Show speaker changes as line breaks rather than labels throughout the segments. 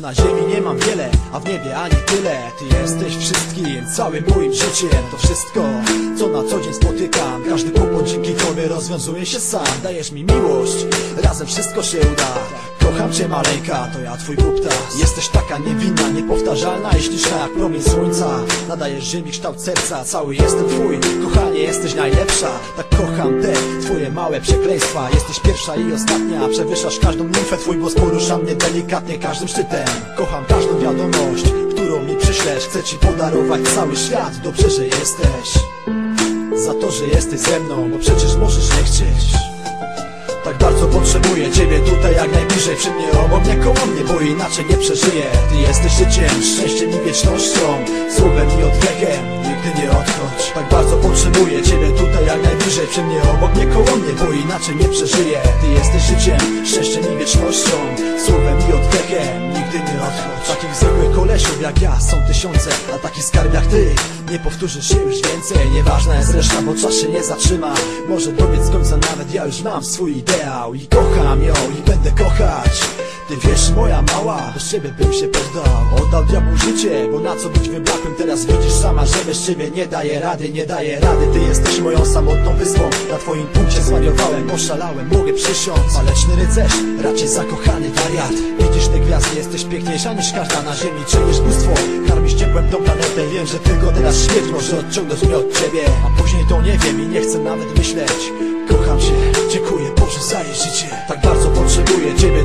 Na ziemi nie mam wiele, a w niebie ani tyle. Ty jesteś wszystkim, całym moim życiem. To wszystko, co na co dzień spotykam. Każdy rozwiązuje się sam Dajesz mi miłość, razem wszystko się uda. Kocham Cię maleńka, to ja Twój kuptas. Jesteś taka niewinna, niepowtarzalna. I śliczna jak promień słońca Nadajesz ziemi kształt serca, cały jestem Twój. Kochanie, jesteś najlepsza, tak kocham te Twoje małe przekleństwa. Jesteś pierwsza i ostatnia, przewyższasz każdą nimfę. Twój głos porusza mnie delikatnie każdym szczytem. Kocham każdą wiadomość, którą mi przyślesz. Chcę Ci podarować cały świat, dobrze, że jesteś Za to, że jesteś ze mną, bo przecież możesz nie chcieć. Tak bardzo potrzebuję Ciebie tutaj jak najbliżej przy mnie obok mnie koło mnie Bo inaczej nie przeżyję. Ty jesteś życiem, szczęściem i wiecznością Słowem i oddechem, nigdy nie odchodź Tak bardzo potrzebuję Ciebie tutaj jak najbliżej przy mnie obok mnie koło mnie Bo inaczej nie przeżyję. Ty jesteś życiem, szczęściem i wiecznością Słowem i oddechem, nigdy nie odchodź Takich jak ja są tysiące A taki skarb jak Ty. Nie powtórzy się już więcej Nieważna jest reszta, bo czas się nie zatrzyma. Może dobiec końca nawet ja już mam swój ideał I kocham ją i będę kochać ty wiesz, moja mała, bez ciebie bym się poddał. Oddał diabłu życie, bo na co być wyblakłym Teraz widzisz sama, że bez ciebie nie daję rady, nie daję rady. Ty jesteś moją samotną wyspą. Na twoim punkcie zwariowałem, oszalałem, mogę przysiąc. Waleczny rycerz, raczej zakochany wariat. Widzisz te gwiazdy, jesteś piękniejsza niż każda na ziemi Czynisz bóstwo, karmisz ciepłem tą planetę Wiem, że tylko teraz śmierć może odciągnąć mnie od ciebie. A później to nie wiem i nie chcę nawet myśleć. Kocham cię, dziękuję Boże za jej życie. Tak bardzo potrzebuję ciebie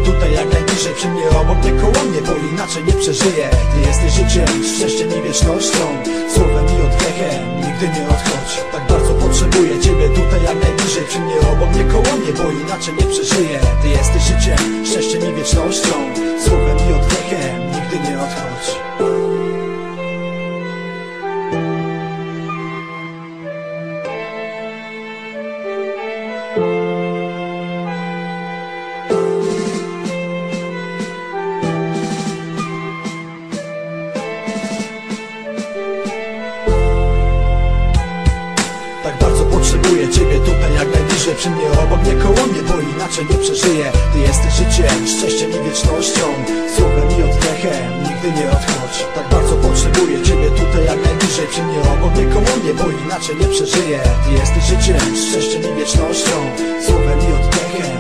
Mnie koło mnie, bo inaczej nie przeżyję. Ty jesteś życiem, szczęściem i wiecznością. Słowem i oddechem, nigdy nie odchodź. Tak bardzo potrzebuję ciebie tutaj jak najbliżej. Przy mnie obok mnie koło mnie, bo inaczej nie przeżyję. Ty jesteś życiem, szczęściem i wiecznością. Słowem i oddechem, nigdy nie odchodź. Tak bardzo potrzebuję Ciebie tutaj jak najbliżej Przy mnie obok mnie koło mnie, bo inaczej nie przeżyję. Ty jesteś życiem, szczęściem i wiecznością Słowem i oddechem, nigdy nie odchodź Tak bardzo potrzebuję Ciebie tutaj jak najbliżej Przy mnie obok mnie koło mnie, bo inaczej nie przeżyję. Ty jesteś życiem, szczęściem i wiecznością Słowem i oddechem,